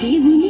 সেগুলি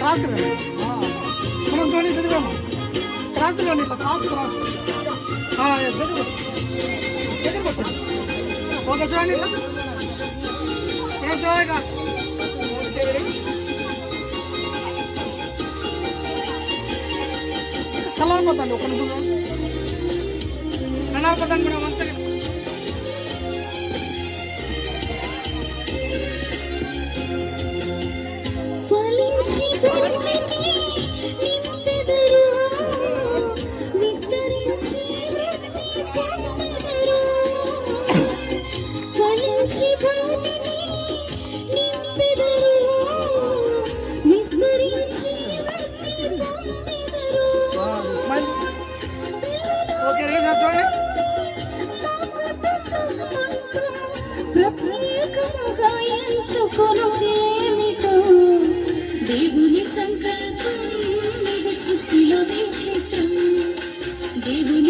பார்த்துக்கிறேன் மேடம் தோனி தெரியுமா பார்த்துக்கலாம் இப்போ பார்த்துக்கலாம் খেলার কথা লোকের খেলার কথা মনে আমার కొరుడేమిటో దేవుని సంకల్పం సృష్టిలో దేవుని